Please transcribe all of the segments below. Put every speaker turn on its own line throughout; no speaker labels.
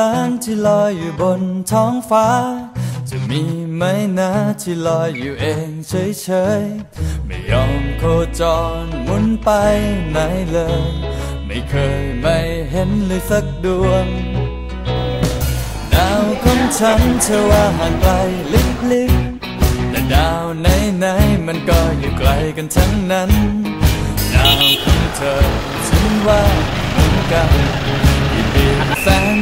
ล้านที่ลอยอยู่บนท้องฟ้า จะมีไหมนะที่ลอยอยู่เองเฉยๆ ไม่ยอมโคจรหมุนไปไหนเลย ไม่เคยไม่เห็นเลยสักดวง ดาวของฉันเธอว่าห่างไกลลิบๆแต่ดาวไหนๆมันก็อยู่ไกลกันทั้งนั้น ดาวของเธอฉันว่าเหมือนกัน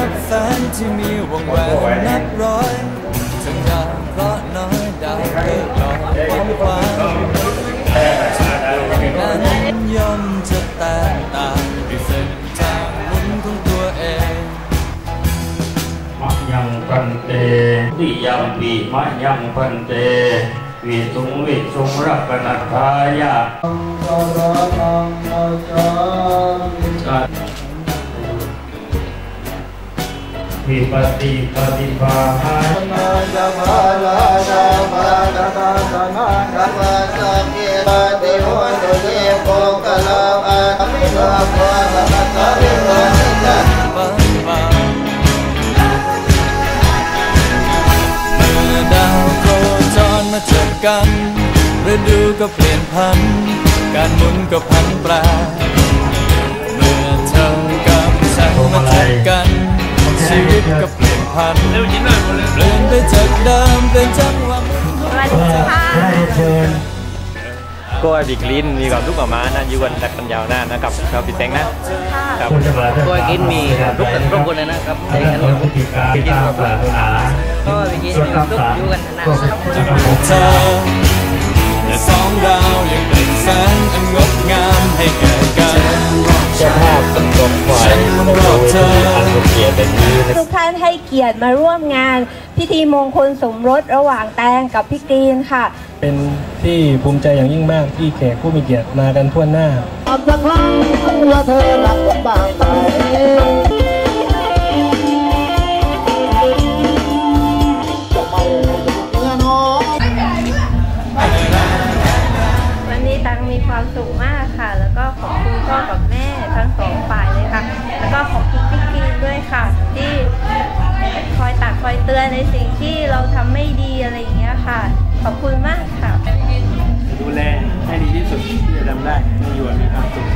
นับแสนที่มีวงแหวนนับร้อยถึงดาวเคราะน้อยดาวเกิดลอยความฝันนั้นย่อมจะแตกต่างด้วยเส้นทางหมุนของตัวเอง
มะยังพันเตวิยังปีมะยังพันเตวิสุงวิสุงรักนัทธายะ วิปติปฏิภาหา
นาจามาลาจามาตาตาตามาตามาสังเกตติโหตุเยโกกลาอามิโาภะมะตะริโหนิกะมังมังเมื่อดาวโคจรมาเจอกันฤดูก็เปลี่ยนพัน การหมุนก็พันแปร ก็เปลี่ยนพันเปลี่ยนไปจากเดิมเป็นจังหวะหมุนของ
สวัสดีค่ะ
ได้เชิญ
ก็บิ๊กลินมีความทุกข์กับมานะยู่กันรักกันยาวนานะครับครับพี่แตงนะครับ
คุณจะมา
ตัวกินมีทุกกันทุกคนเลยนะครับ
ใน
ใน
กา
กัน
รพิธีการตามศาน
ก็ไปกินมีความสุขอยู่กันนานๆครับ
เธอและสองดาวยังเป็นแสงอันงดงามให้แก่กัน
จ้าภาพเป็นตัวฝ่านเวที อันเป็นเกียรติแบบนี้นะ
ทุกท่านให้เกียรติมาร่วมงาน พิธีมงคลสมรสระหว่างแตงกับพี่กรีนค่ะ
เป็นที่ภูมิใจอย่างยิ่งมากที่แขกผู้มีเกียรติมากันทั่วหน้า
วันนี้ตังมีความสุขมากค่ะ แล้วก็ขอบคุณพ่อกับแม่ทั้งสองฝ่าย เตือนในสิ่งที่เราทำไม่ดีอะไรอย่างเงี้ยค่ะ ขอบคุณมากค่ะ
ดูแลให้ดีที่สุดที่จะทำได้ต้องอยู่มีความสุข